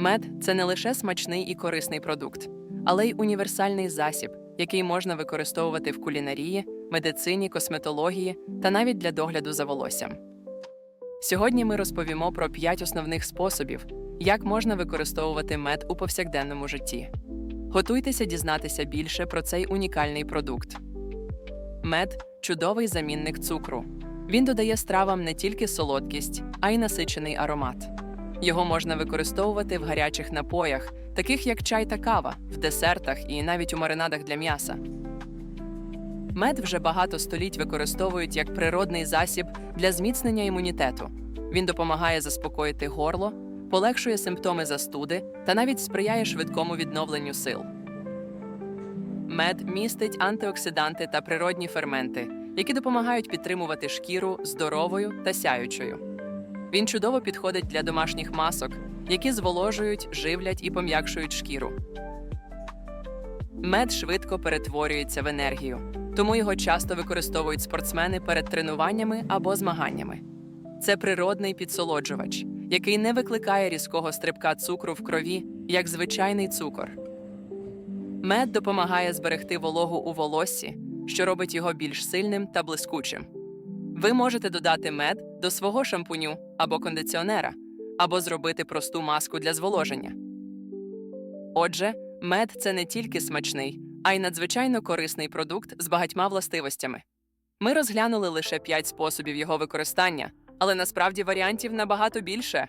Мед це не лише смачний і корисний продукт, але й універсальний засіб, який можна використовувати в кулінарії, медицині, косметології та навіть для догляду за волоссям. Сьогодні ми розповімо про п'ять основних способів, як можна використовувати мед у повсякденному житті. Готуйтеся дізнатися більше про цей унікальний продукт. Мед чудовий замінник цукру. Він додає стравам не тільки солодкість, а й насичений аромат. Його можна використовувати в гарячих напоях, таких як чай та кава, в десертах і навіть у маринадах для м'яса. Мед вже багато століть використовують як природний засіб для зміцнення імунітету. Він допомагає заспокоїти горло, полегшує симптоми застуди та навіть сприяє швидкому відновленню сил. Мед містить антиоксиданти та природні ферменти, які допомагають підтримувати шкіру здоровою та сяючою. Він чудово підходить для домашніх масок, які зволожують, живлять і пом'якшують шкіру. Мед швидко перетворюється в енергію, тому його часто використовують спортсмени перед тренуваннями або змаганнями. Це природний підсолоджувач, який не викликає різкого стрибка цукру в крові, як звичайний цукор. Мед допомагає зберегти вологу у волоссі, що робить його більш сильним та блискучим. Ви можете додати мед до свого шампуню або кондиціонера, або зробити просту маску для зволоження. Отже, мед це не тільки смачний, а й надзвичайно корисний продукт з багатьма властивостями. Ми розглянули лише 5 способів його використання, але насправді варіантів набагато більше.